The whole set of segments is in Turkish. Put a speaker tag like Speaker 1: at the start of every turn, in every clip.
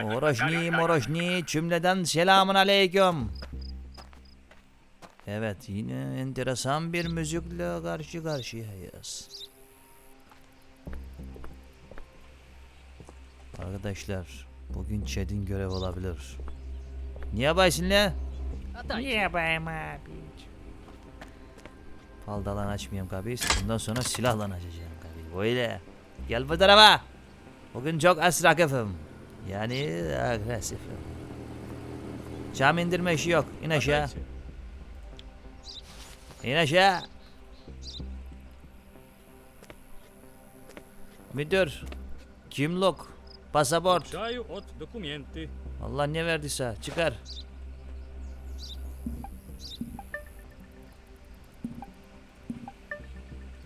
Speaker 1: Moroşni moroşni cümleden selamun aleyküm. Evet yine enteresan bir müzikle karşı karşıyayız. Arkadaşlar bugün Çed'in görev olabilir. Niye baysın ne?
Speaker 2: Niye bayım abi?
Speaker 1: Faldalan açmayayım kabis. Bundan sonra silahla açacağım kabis. Böyle. Gel bu tarafa. Bugün çok asrakıfım. Yani e, agresif. Cam indirme işi yok. İn aşağı. İn aşağı. Müdür. Kimlok. Pasaport. Allah ne verdiyse çıkar.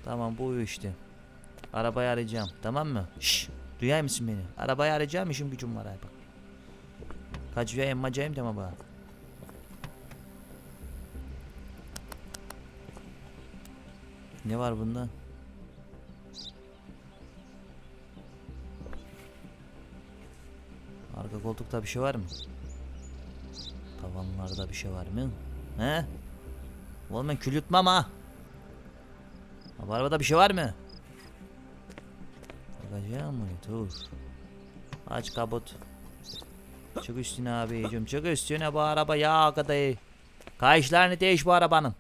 Speaker 1: Tamam bu işte. Arabayı arayacağım tamam mı? Şşş duyar mısın beni? Arabayı arayacağım işim gücüm var ay bak. Kaçıyor emmacayım tamam bak. Ne var bunda? Arka koltukta bir şey var mı? Tavanlarda bir şey var mı? He? Oğlum ben kül yutmam ha. Bu arabada bir şey var mı? Bakacağım? Dur. Aç kaput. Çık üstüne abicim. Çık üstüne bu araba ya kadayı. Kayışlarını değiş bu arabanın.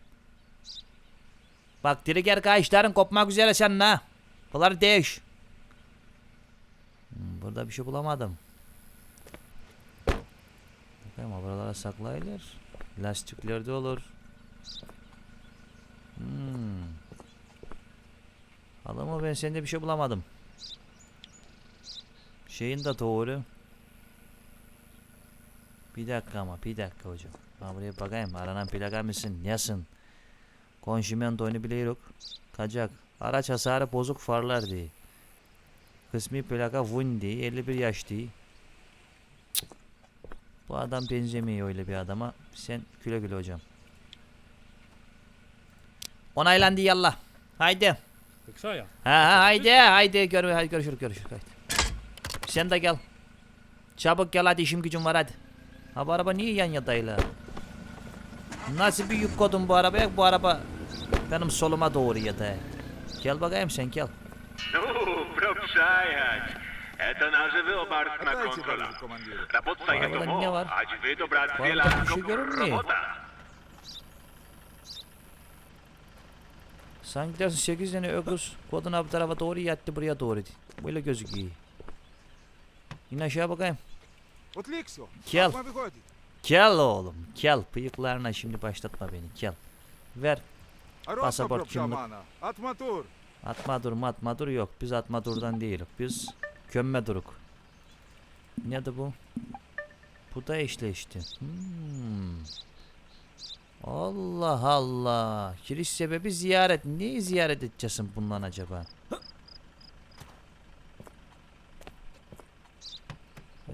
Speaker 1: Bak trigger kayışların kopmak üzere senin ha. Bunları değiş. Hmm, Burada bir şey bulamadım. Bakayım buralara saklayılır. Lastiklerde olur. Hmm. Ama ben sende bir şey bulamadım. Şeyin de doğru. Bir dakika ama bir dakika hocam. Ben buraya bakayım. Aranan plaka mısın? Yasın. Konşimento oyunu bile yok. Kaçak. Araç hasarı bozuk farlar diye. Kısmi plaka Vundi 51 yaş diye. Bu adam benzemiyor öyle bir adama. Sen güle güle hocam. Onaylandı yallah. Haydi.
Speaker 2: Kıksa.
Speaker 1: Ha, ha haydi haydi gör, haydi görüşürüz görüşürüz. Haydi. Sen de gel. Çabuk gel hadi işim gücüm var hadi. Ha bu araba niye yan yatayla? Nasıl bir yük kodun bu arabaya? Bu araba benim soluma doğru yatay. Gel bakayım sen gel.
Speaker 3: Ну, пропшаять. Это наживил Барт на
Speaker 4: Отдайте,
Speaker 3: контрола.
Speaker 4: товарищ командир.
Speaker 3: Работа
Speaker 1: Ладно,
Speaker 3: это
Speaker 1: не
Speaker 3: мо,
Speaker 1: var.
Speaker 3: а тебе добрать
Speaker 1: Ладно,
Speaker 3: дела
Speaker 1: bir şey görünmüyor.
Speaker 3: работа.
Speaker 1: Sanki dersin 8 tane öküz koduna bu tarafa doğru yattı buraya doğru. Böyle gözüküyor. İn aşağı bakayım.
Speaker 4: Kel.
Speaker 1: Kel oğlum. Kel. Bıyıklarına şimdi başlatma beni. Kel. Ver. Pasaport kimlik.
Speaker 4: Atma dur.
Speaker 1: Atma dur mu atma dur yok. Biz atma durdan değiliz. Biz kömme duruk. Nedir bu? Bu da eşleşti. Hmm. Allah Allah. Giriş sebebi ziyaret. Neyi ziyaret edeceksin bundan acaba?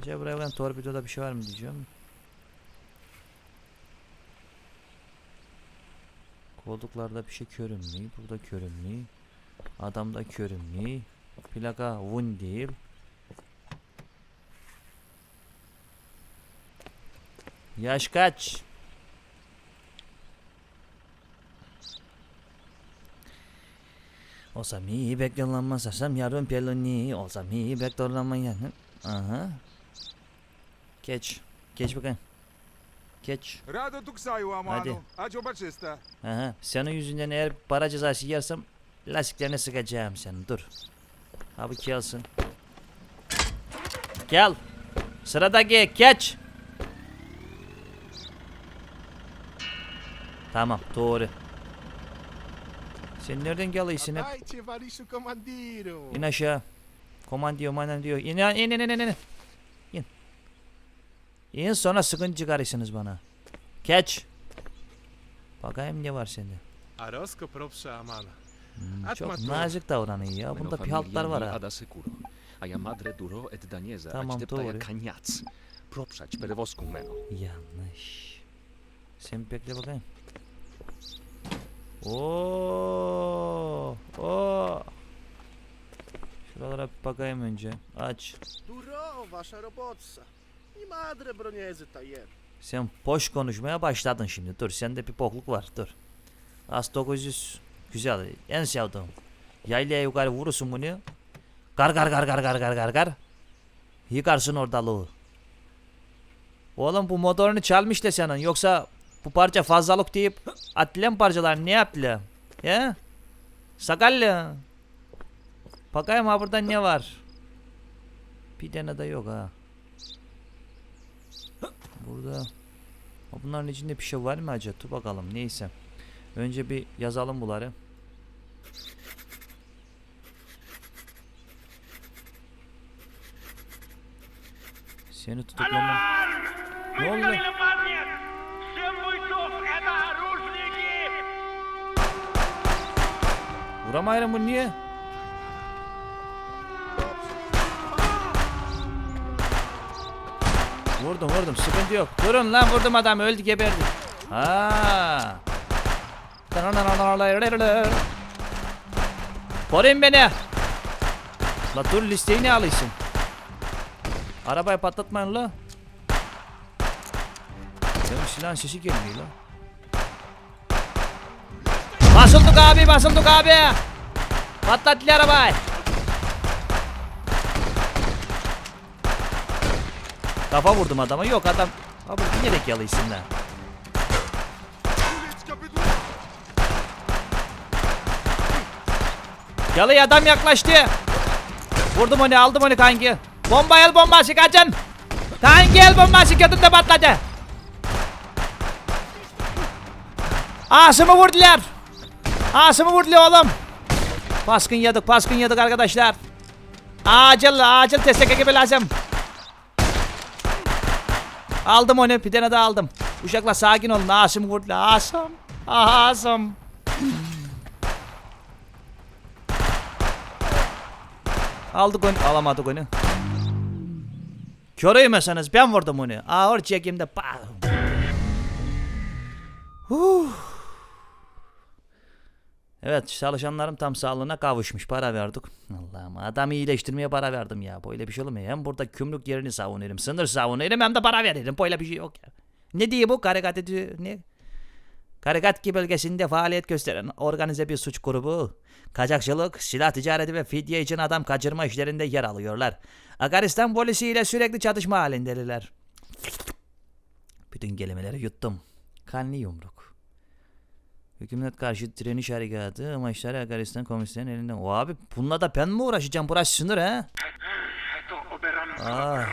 Speaker 1: Acaba buraya ben torpidoda bir şey var mı diyeceğim. Koltuklarda bir şey körünmüyor. Burada körünmüyor. Adamda körünmüyor. Plaka Wun değil. Yaş kaç? Olsam iyi beklenmez asam yarın peloni olsam iyi beklenmez Aha. Geç. Geç bakayım. Geç.
Speaker 4: Rado tu ksaju amanu. Acoba çista.
Speaker 1: Aha. Senin yüzünden eğer para cezası yersem lastiklerine sıkacağım senin. Dur. Abi gelsin. Gel. Sıradaki geç. Tamam doğru. Sen nereden geliyorsun hep? İn aşağı. Komandiyo manan diyor. İn in in in in. İn sonra sıkıntı çıkarırsınız bana. Geç. Bakayım ne var sende.
Speaker 5: Arosco propsa amana.
Speaker 1: Hmm, çok nazik davranıyor ya. Bunda pihaltlar var
Speaker 6: familia
Speaker 1: ha.
Speaker 6: Aia madre duro et daniesa
Speaker 1: Tamam, doğru.
Speaker 6: cagnaz. Propsać per voscum meno.
Speaker 1: Yanlış. Sen bekle bakayım. Oo, oo. Şuralara bir bakayım önce. Aç.
Speaker 7: Duro, wasza robotsa. I madre broniezy ta jem.
Speaker 1: Sen boş konuşmaya başladın şimdi. Dur sende bir bokluk var. Dur. As 900 güzel. En sevdiğim. Yaylaya yukarı vurursun bunu. Gar gar gar gar gar gar gar gar. Yıkarsın ortalığı. Oğlum bu motorunu çalmış da senin. Yoksa bu parça fazlalık deyip atlen parçalar ne yaptı? Ya? Sakallı. Bakayım ha burada ne var? Bir tane de yok ha. Burada bunların içinde bir şey var mı acaba? Dur bakalım neyse. Önce bir yazalım bunları. Seni tutuklamam. Ne oldu? Vuramayırım bu niye? Vurdum vurdum sıkıntı yok. Durun lan vurdum adam öldü geberdi. Ha. Koruyun beni. La dur listeyi ne alıyorsun? Arabayı patlatmayın la. Benim silahın sesi gelmiyor la. Basıldık abi basıldık abi. Patlat arabayı. Kafa vurdum adama. Yok adam. Abi bilerek yalıyorsun lan. Yalıya adam yaklaştı. Vurdum onu aldım onu kanki. Bomba el bombası kaçın. Kanki el bombası götünde patladı. Asımı vurdular. Asımı vurdular oğlum. Baskın yedik baskın yedik arkadaşlar. Acil acil destek ekibi lazım. Aldım onu bir tane daha aldım. Uşaklar sakin olun Asım'ı vurdular. Asım. Asım. Aldık onu. Alamadık onu. Kör yemeseniz ben vurdum onu. Ağır çekimde. Huh. Evet çalışanlarım tam sağlığına kavuşmuş. Para verdik. Allah'ım adamı iyileştirmeye para verdim ya. Böyle bir şey mu? Hem burada kümrük yerini savunurum. Sınır savunurum hem de para veririm. Böyle bir şey yok ya. Ne diye bu? Karikat ediyor. Ne? Karikatki bölgesinde faaliyet gösteren organize bir suç grubu, kaçakçılık, silah ticareti ve fidye için adam kaçırma işlerinde yer alıyorlar. Agaristan polisiyle sürekli çatışma halindeler. Bütün kelimeleri yuttum. Kanlı yumruk. Hükümet karşı direniş harekatı amaçları Agaristan komisyonun elinden. O abi bununla da ben mi uğraşacağım? Burası sınır?
Speaker 3: To oberamsko
Speaker 1: Ah.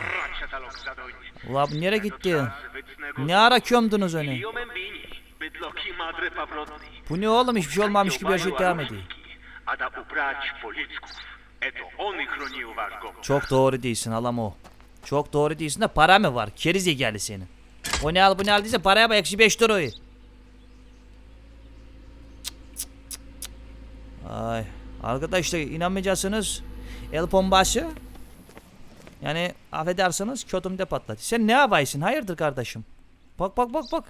Speaker 1: Ulan bu nereye gitti? Ne ara kömdünüz
Speaker 3: pawrotni.
Speaker 1: Bu ne oğlum hiçbir şey olmamış gibi yaşayıp devam ediyor. Çok doğru değilsin halam o. Çok doğru değilsin de para mı var? Keri zekalı senin. O ne al bu ne al diyse paraya bak eksi 5 lirayı. Ay arkadaşlar inanmayacaksınız. El bombası. Yani affedersiniz kötümde patladı. Sen ne yapaysın? Hayırdır kardeşim? Bak bak bak bak.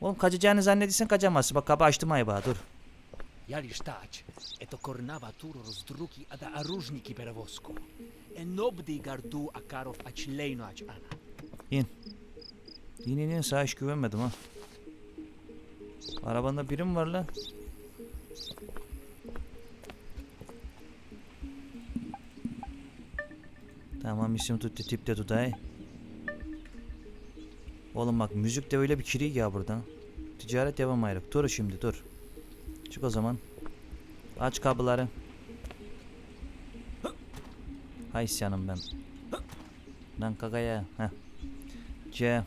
Speaker 1: Oğlum kaçacağını zannediysen kaçamazsın. Bak kapı açtım ayıba dur.
Speaker 6: Jali stać, eto kornava turo rozdruki a da arużniki perewozku. Enobdi gardu a karov a člejno a ana.
Speaker 1: İn. İn in in sağa hiç güvenmedim ha. Arabanda biri mi var lan? Tamam isim tuttu tip de tutay. Oğlum bak müzik de öyle bir kiri ya buradan. Ticaret devam ayrık. Dur şimdi dur. Çık o zaman. Aç kapıları. Hay isyanım ben. Lan kakaya. Heh. C.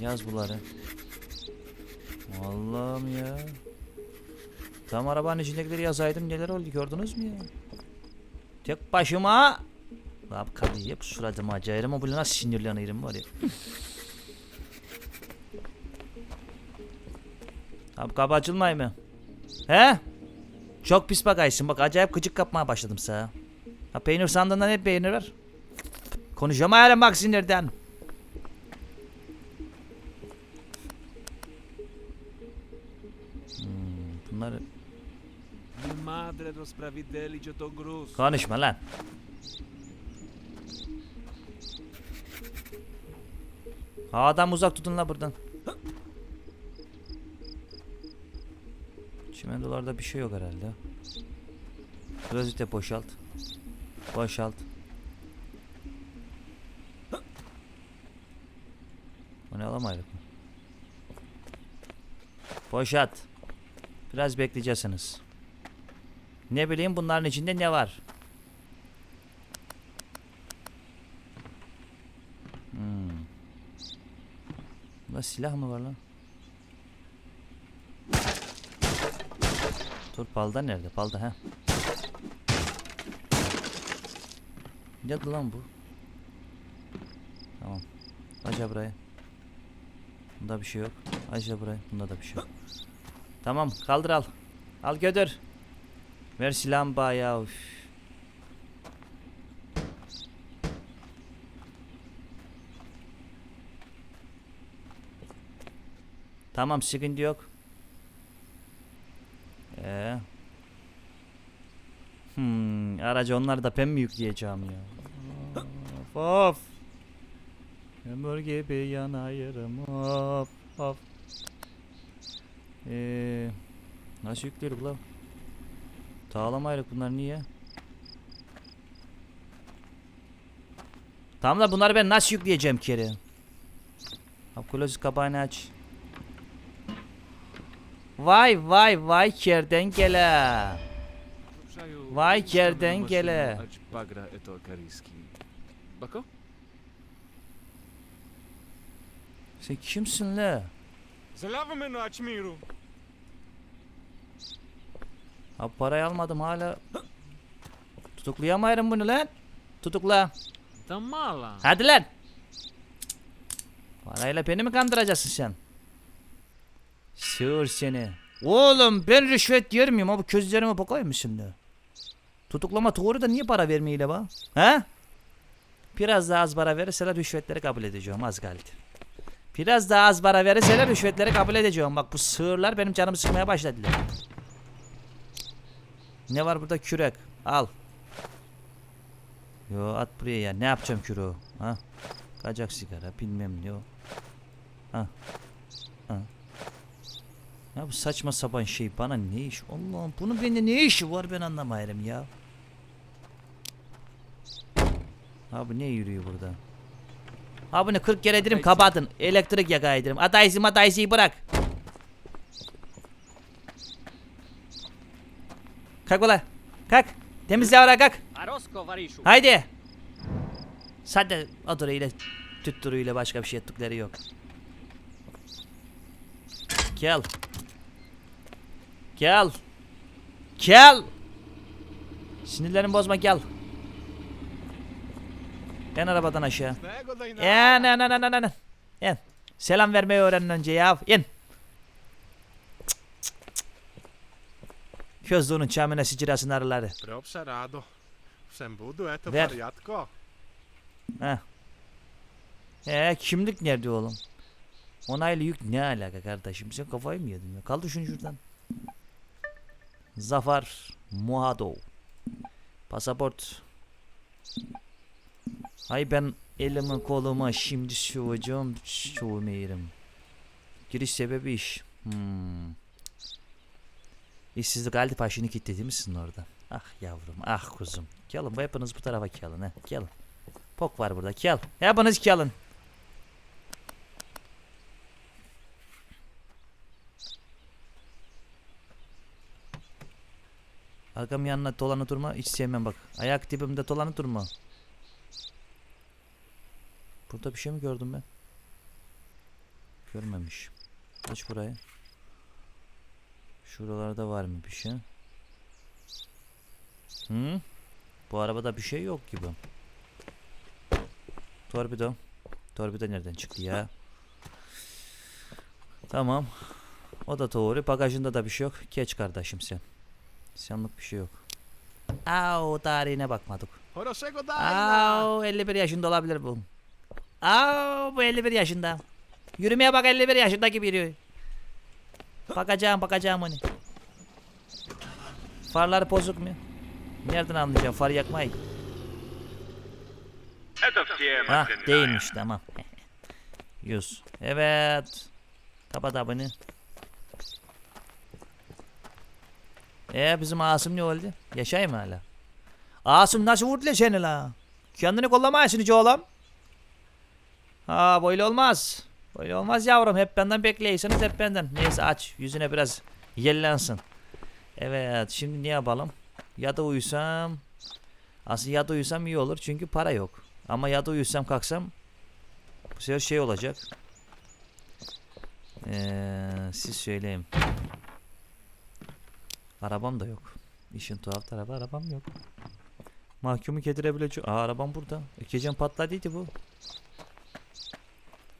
Speaker 1: Yaz bunları. Allah'ım ya. Tam arabanın içindekileri yazaydım neler oldu gördünüz mü ya? Tek başıma. Abi kadın hep suratıma acayip ama bu nasıl sinirlenirim var ya. Abi kapı açılmay mı? He? Çok pis bakaysın bak acayip gıcık kapmaya başladım sana. Ha peynir sandığından hep peynir var. Konuşamayalım bak sinirden.
Speaker 6: Madre do sprawiedlicio to gruz.
Speaker 1: Konuşma lan. Adam uzak tutun la buradan. Çimendolarda bir şey yok herhalde. Klozete boşalt. Boşalt. Onu alamaydık mı? Boşalt. Biraz bekleyeceksiniz. Ne bileyim bunların içinde ne var? Hmm. Bunda silah mı var lan? Dur palda nerede? Palda ha. Ne lan bu? Tamam. Aca buraya. Bunda bir şey yok. Aca buraya. Bunda da bir şey yok. Tamam kaldır al. Al götür. Ver silahımı ya. üf. Tamam sıkıntı yok. Ee. Hmm, aracı onlar da ben mi yükleyeceğim ya? Of of. Ömür gibi yanayırım of of. Ee, nasıl yüklüyoruz lan? Tağlamayla bunlar niye? Tamam da bunları ben nasıl yükleyeceğim kere? Apkoloji kapağını aç. Vay vay vay kerden
Speaker 5: gele. Vay kerden gele. Bako?
Speaker 1: Sen kimsin la?
Speaker 4: Zalavumen açmıyorum.
Speaker 1: Abi parayı almadım hala. Tutuklayamayırım bunu lan. Tutukla.
Speaker 6: Da mala.
Speaker 1: Hadi lan. Parayla beni mi kandıracaksın sen? Sığır seni. Oğlum ben rüşvet yer miyim? Abi közlerime bakayım mı şimdi? Tutuklama doğru da niye para vermeyle ba? He? Biraz daha az para verirseler rüşvetleri kabul edeceğim az kaldı. Biraz daha az para verirseler rüşvetleri kabul edeceğim. Bak bu sığırlar benim canımı sıkmaya başladılar. Ne var burada kürek? Al. Yo at buraya ya. Ne yapacağım küreği? Ha? Kacak sigara bilmem ne o. Ha. Ha. Ya bu saçma sapan şey bana ne iş? Allah'ım bunun bende ne işi var ben anlamayarım ya. Abi ne yürüyor burada? Ha bunu 40 kere ederim kapadın. Elektrik yaka ederim. Adaysı madaysı bırak. Kalk bala. Kalk. Temizle ara kalk. Haydi. Sadece adore ile tüttürü ile başka bir şey ettikleri yok. Gel. Gel. Gel. Sinirlerimi bozma gel. En arabadan aşağı. En en en en en en. En. Selam vermeyi öğren önce ya. En. İn. Közlüğünün çamine sicirasının arıları.
Speaker 5: Propsa rado. Sem budu eto
Speaker 1: Ver.
Speaker 5: variatko.
Speaker 1: Heh. Ee kimlik nerede oğlum? Onaylı yük ne alaka kardeşim? Sen kafayı mı yedin ya? Kaldır şunu şuradan. Zafar Muhadov. Pasaport. Hay ben elimi koluma şimdi sıvacağım sıvmayırım. Giriş sebebi iş. Hmm. İşsizlik halde başını kilitledi misin orada? Ah yavrum ah kuzum. Gelin bu hepiniz bu tarafa gelin he. Gelin. Pok var burada. Gel. Hepiniz gelin. Arkam yanına dolanı durma. Hiç sevmem bak. Ayak dibimde dolanı durma. Burada bir şey mi gördüm ben? Görmemiş. Aç burayı. Şuralarda var mı bir şey? Hı? Bu arabada bir şey yok gibi. Torpido. Torpido nereden çıktı ya? Tamam. O da doğru. Bagajında da bir şey yok. Geç kardeşim sen. Senlik bir şey yok. Au tarihine bakmadık. Au 51 yaşında olabilir bu. Au bu 51 yaşında. Yürümeye bak 51 yaşındaki biri. Bakacağım bakacağım onu. Farlar bozuk mu? Nereden anlayacağım far yakmayı? Ha değilmiş tamam. 100. Evet. Kapat abone. Ee bizim Asım ne oldu? Yaşay mı hala? Asım nasıl vurdu lan seni la? Kendini kollamayasın hiç oğlum. Ha böyle olmaz. Böyle olmaz yavrum. Hep benden bekleyirseniz hep benden. Neyse aç. Yüzüne biraz yellensin. Evet şimdi ne yapalım? Ya da uyusam. Aslında ya da uyusam iyi olur çünkü para yok. Ama ya da uyusam kalksam bu sefer şey olacak. Ee, siz söyleyin. Arabam da yok. İşin tuhaf tarafı arabam yok. Mahkumu kedirebilecek. Aa arabam burada. Gecem patladıydı bu.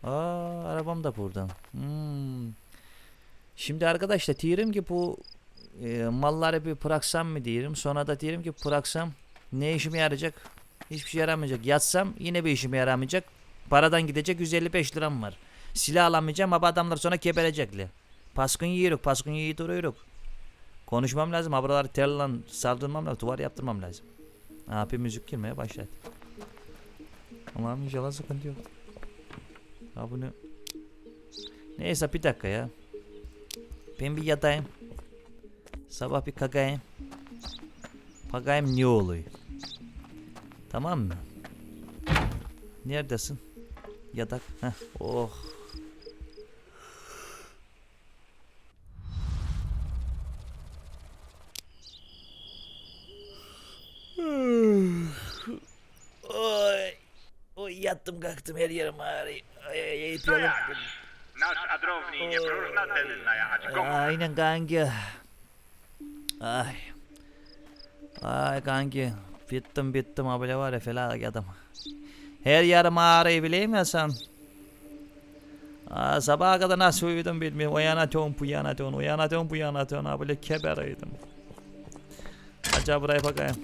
Speaker 1: Aa arabam da burada. Hmm. Şimdi arkadaşlar diyelim ki bu e, malları bir bıraksam mı diyelim. Sonra da diyelim ki bıraksam ne işime yarayacak? Hiçbir şey yaramayacak. Yatsam yine bir işime yaramayacak. Paradan gidecek 155 liram var. Silah alamayacağım ama adamlar sonra keberecekler. Paskın yiyoruz, paskın yiyip duruyoruz. Konuşmam lazım. Ha buraları terle sardırmam lazım. Duvar yaptırmam lazım. Abi müzik girmeye başladı. Allah'ım inşallah sıkıntı yok. Ha bunu... Neyse bir dakika ya. Ben bir yatayım. Sabah bir kakayım. Bakayım ne oluyor. Tamam mı? Neredesin? Yatak. Heh. Oh. Baktım her yerim ağrıyor. Ay ay ay Co
Speaker 3: yapıyorum. jak? Nasz adrowni nie próżna tylna jechać. Komu?
Speaker 1: Aynen kanki. Ay. Ay kanki. Bittim bittim abile var ya felaketim. Her yerim ağrıyor bileyim ya sen. Aa, sabaha kadar nasıl uyudum bilmiyorum. Uyanatıyorum, uyanatıyorum, uyanatıyorum, uyanatıyorum. Abile kebereydim. Acaba buraya bakayım.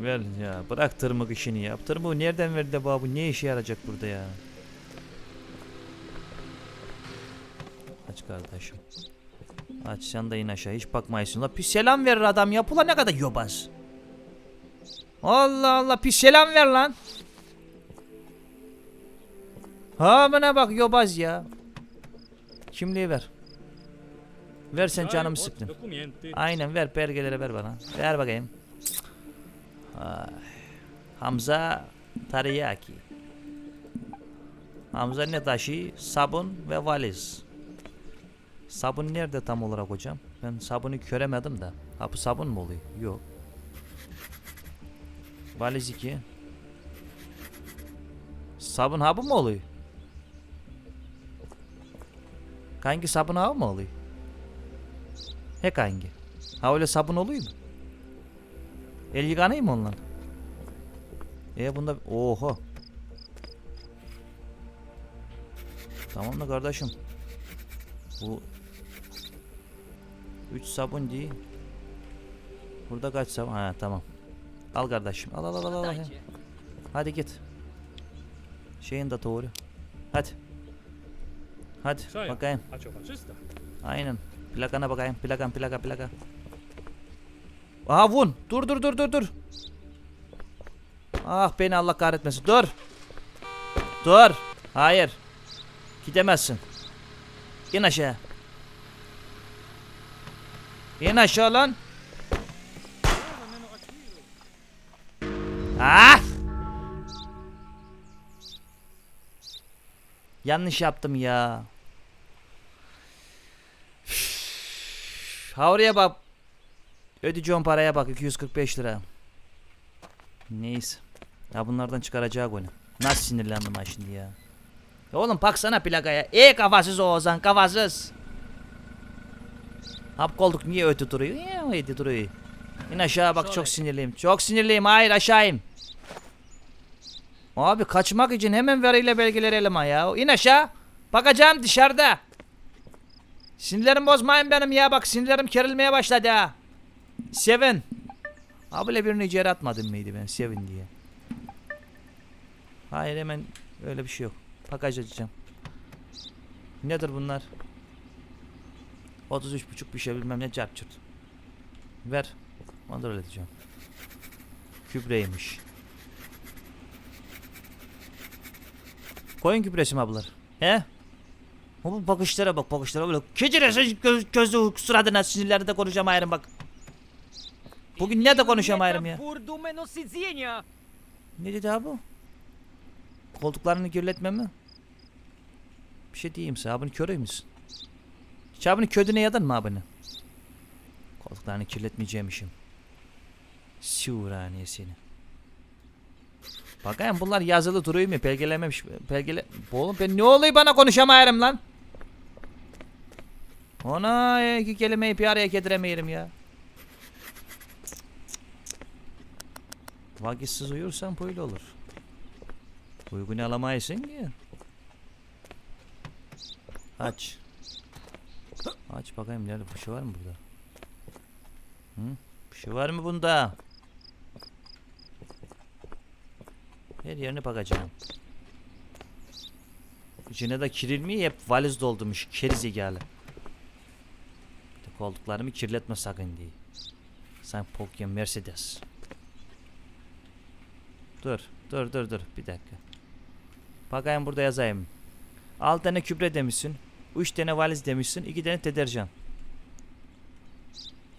Speaker 1: Ver ya bırak tırmık işini ya. Tırmığı nereden verdi bu bu? Ne işe yarayacak burada ya? Aç kardeşim. Aç sen de in aşağı hiç bakmayısın. La bir selam verir adam ya. Pula ne kadar yobaz. Allah Allah bir selam ver lan. Ha bana bak yobaz ya. Kimliği ver. Ver sen canımı sıktın. Aynen ver belgeleri ver bana. Ver bakayım. Hamza Tariyaki. Hamza ne taşı? Sabun ve valiz. Sabun nerede tam olarak hocam? Ben sabunu göremedim de. Ha bu sabun mu oluyor? Yok. Valiz 2. Sabun ha bu mu oluyor? Kanki sabun ha mı oluyor? He kanki. Ha öyle sabun oluyor mu? El yıkanıyor mu onunla? E bunda oho. Tamam da kardeşim. Bu 3 sabun değil. Burada kaç sabun? Ha tamam. Al kardeşim. Al al al al. al. Hadi git. Şeyin de doğru. Hadi. Hadi bakayım. Aynen. Plakana bakayım. Plakan plaka plaka. Aha vun. Dur dur dur dur dur. Ah beni Allah kahretmesin. Dur. Dur. Hayır. Gidemezsin. İn aşağı. İn aşağı lan. Ah! Yanlış yaptım ya. Ha oraya bak. Ödeyeceğim paraya bak 245 lira. Neyse. Ya bunlardan çıkaracak onu. Nasıl sinirlendim ha şimdi ya. ya oğlum baksana plakaya. E kafasız Oğuzhan kafasız. Hap kolduk niye ötü duruyor? Niye ötü duruyor? İn aşağı bak çok sinirliyim. Çok sinirliyim. Hayır aşağıyım. Abi kaçmak için hemen veriyle belgeleri elime ya. İn aşağı. Bakacağım dışarıda. Sinirlerimi bozmayın benim ya bak sinirlerim kerilmeye başladı ha. Sevin. Abile birini içeri atmadım mıydı ben sevin diye. Hayır hemen öyle bir şey yok. Bagaj açacağım. Nedir bunlar? 33 buçuk bir şey bilmem ne çarp çurt. Ver. Kontrol edeceğim. Kübreymiş. Koyun kübresi mi ablalar? He? Bu bakışlara bak bakışlara böyle. Kecire göz, gözü suratına sinirlerde konuşacağım ayrım bak. Bugün ne de konuşacağım ayrım ya. Ne dedi abi? Koltuklarını kirletme mi? Bir şey diyeyim sana. Abini körüy müsün? Hiç abini ködüne yadın mı abini? Koltuklarını kirletmeyeceğimişim. Süraniye seni. Bakayım bunlar yazılı duruyor mu? Belgelememiş. Belgele... Oğlum ben ne oluyor bana konuşamayarım lan? Ona iki kelimeyi bir araya getiremeyelim ya. Vakitsiz uyursan böyle olur. Uykunu alamayısın ki. Aç. Aç bakayım nerede bir şey var mı burada? Hı? Bir şey var mı bunda? Her yerine bakacağım. İçine de kirilmiyor hep valiz doldurmuş gerizekalı. Koltuklarımı kirletme sakın diye. Sen Pokemon Mercedes. Dur, dur, dur, dur. Bir dakika. Bakayım burada yazayım. 6 tane kübre demişsin. 3 tane valiz demişsin. 2 tane deterjan.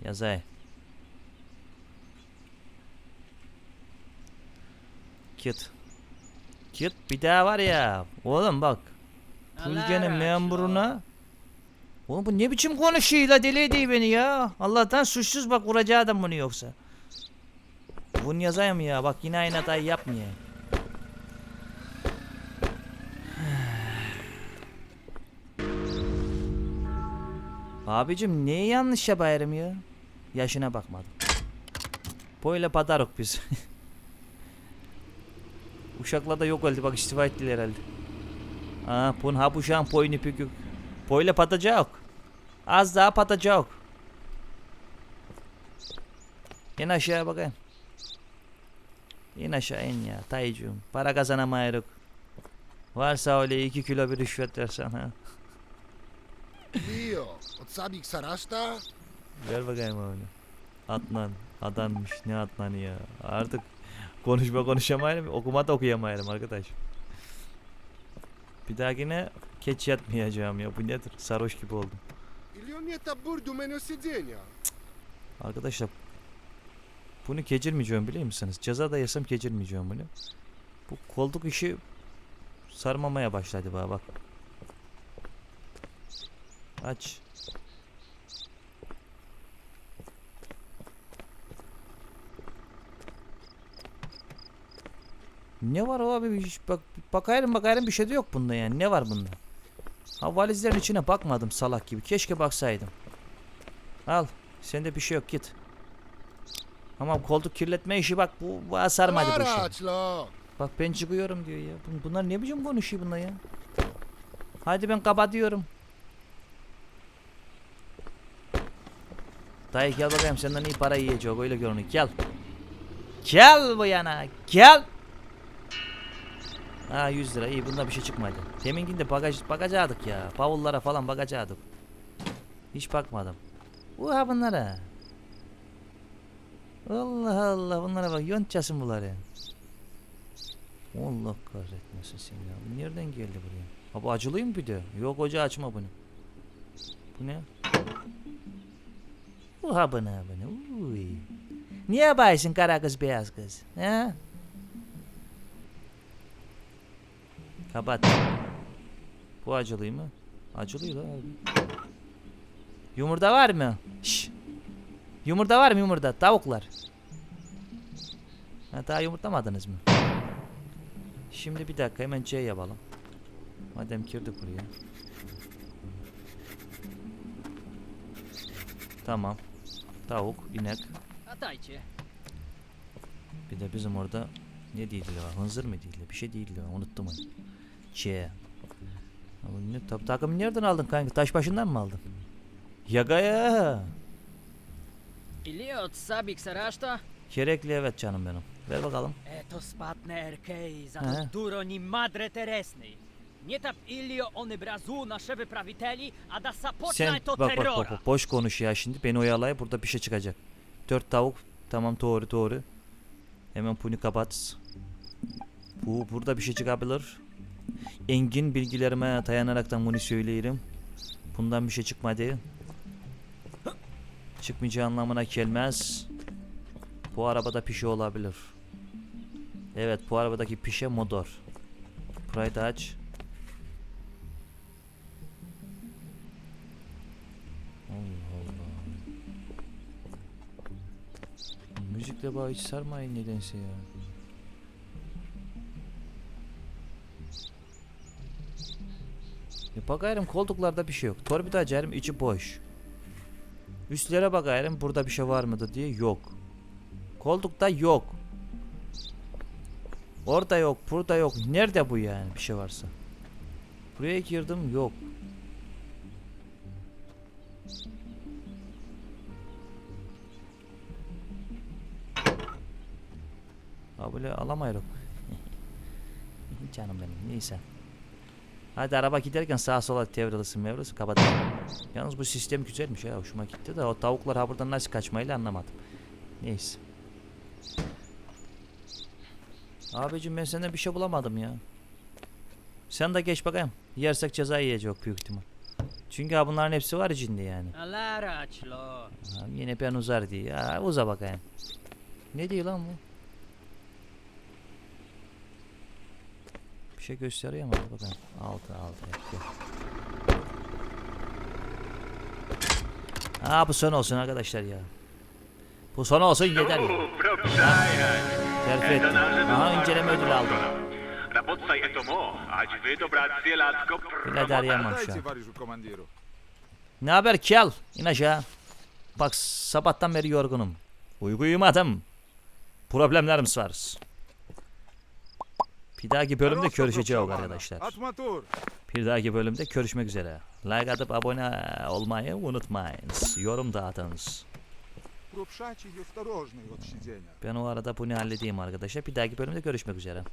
Speaker 1: Yazayım. Kit. Kit bir daha var ya. Oğlum bak. Pulgenin memuruna. Oğlum bu ne biçim konuşuyor la deli ediyor beni ya. Allah'tan suçsuz bak vuracağı adam bunu yoksa. Bunu yazayım ya bak yine aynı hatayı yapmıyor. Abicim niye yanlış yapayım ya? Yaşına bakmadım. Böyle padarok biz. Uşaklar da yok öldü bak istifa ettiler herhalde. Aa, pun ha bu şan poyunu pükük. Böyle patacak. Az daha patacak. İn aşağı bakayım. İn aşağı in ya Taycığım. Para kazanamayırık. Varsa öyle iki kilo bir rüşvet versen ha.
Speaker 7: Od sabik sarasta?
Speaker 1: Ver bakayım onu. Adnan. Adanmış. Ne Adnan'ı ya. Artık konuşma konuşamayalım. Okuma da okuyamayalım arkadaş. Bir dahakine keç yatmayacağım ya. Bu nedir? Sarhoş gibi oldum. Arkadaşlar bunu geçirmeyeceğim biliyor musunuz? Ceza da yesem geçirmeyeceğim bunu. Bu koltuk işi sarmamaya başladı bana bak. Aç. Ne var abi? Bak bakayım bakayım bir şey de yok bunda yani. Ne var bunda? Ha valizlerin içine bakmadım salak gibi. Keşke baksaydım. Al. Sende bir şey yok git. Ama koltuk kirletme işi bak bu, bu sarmadı bu işi. Bak ben çıkıyorum diyor ya. Bun- Bunlar ne biçim konuşuyor bunlar ya? Hadi ben kapatıyorum. Dayı gel bakayım senden iyi para yiyecek öyle görünüyor. Gel. Gel bu yana. Gel. Ha 100 lira iyi bunda bir şey çıkmadı. Deminkinde bagaj bakacaktık ya. Bavullara falan bakacaktık. Hiç bakmadım. Uha bunlara. Allah Allah bunlara bak yontçasın bunları. Allah kahretmesin seni ya. Bu Nereden geldi buraya? Ha bu acılıyım bir de? Yok hoca açma bunu. Bu ne? Bu ha bana bana. Uy. Niye baysın kara kız beyaz kız? He? Kapat. Bu acılı mı? Acılı la. Yumurta var mı? Şş. Yumurta var mı yumurta? Tavuklar. Ha, daha yumurtlamadınız mı? Şimdi bir dakika hemen C yapalım. Madem girdik buraya. Tamam. Tavuk, inek. Bir de bizim orada ne değildi var? Hınzır mı değildi? Bir şey değildi var. Unuttum onu. C. Takımı nereden aldın kanka? Taş başından mı aldın? Yagaya.
Speaker 8: Ili od sabik sarasta?
Speaker 1: Gerekli evet canım benim. Ver bakalım.
Speaker 8: Eto spatne erkei za duro ni madre teresnej. Nie tap ilio one brazu nasze wyprawiteli, a da
Speaker 1: Sen
Speaker 8: sapoczna to
Speaker 1: bak bak bak,
Speaker 8: terrora.
Speaker 1: bak boş konuş ya şimdi beni oyalayıp burada bir şey çıkacak. 4 tavuk. Tamam doğru doğru. Hemen bunu kapat. Bu burada bir şey çıkabilir. Engin bilgilerime dayanaraktan bunu söyleyelim. Bundan bir şey çıkmadı. Çıkmayacağı anlamına gelmez. Bu arabada pişe olabilir. Evet bu arabadaki pişe motor. Burayı da aç. Allah Allah. Müzikle bağ hiç sarmayın nedense ya. Bakayım koltuklarda bir şey yok. Torpido açarım içi boş. Üstlere bakayım burada bir şey var mıdır diye yok. Koltukta yok. Orada yok, burada yok. Nerede bu yani bir şey varsa? Buraya girdim yok. Ha böyle alamayırım. Canım benim neyse. Hadi araba giderken sağa sola devrilsin mevrilsin kapatalım. Yalnız bu sistem güzelmiş ya hoşuma gitti de o tavuklar ha buradan nasıl kaçmayla anlamadım. Neyse. Abicim ben senden bir şey bulamadım ya. Sen de geç bakayım. Yersek ceza yiyecek büyük ihtimal. Çünkü ha bunların hepsi var içinde yani.
Speaker 8: All'araçlo.
Speaker 1: Ha, yine ben uzar diye. Ya uza bakayım. Ne diyor lan bu? Bir şey gösteriyor mu? Bakayım. Altı altı. Yok. Aa bu son olsun arkadaşlar ya. Bu son olsun yeter ya. Terfi ettim. Aha inceleme ödülü aldım. Bile deryanmam şu. Ne haber Kel? İn aşağı. Bak sabahtan beri yorgunum. Uyku uyumadım. Problemlerimiz var. Bir dahaki bölümde görüşeceğiz arkadaşlar. Bir dahaki bölümde görüşmek üzere. Like atıp abone olmayı unutmayınız. Yorum
Speaker 4: da atınız.
Speaker 1: Ben o arada bunu halledeyim arkadaşlar. Bir dahaki bölümde görüşmek üzere.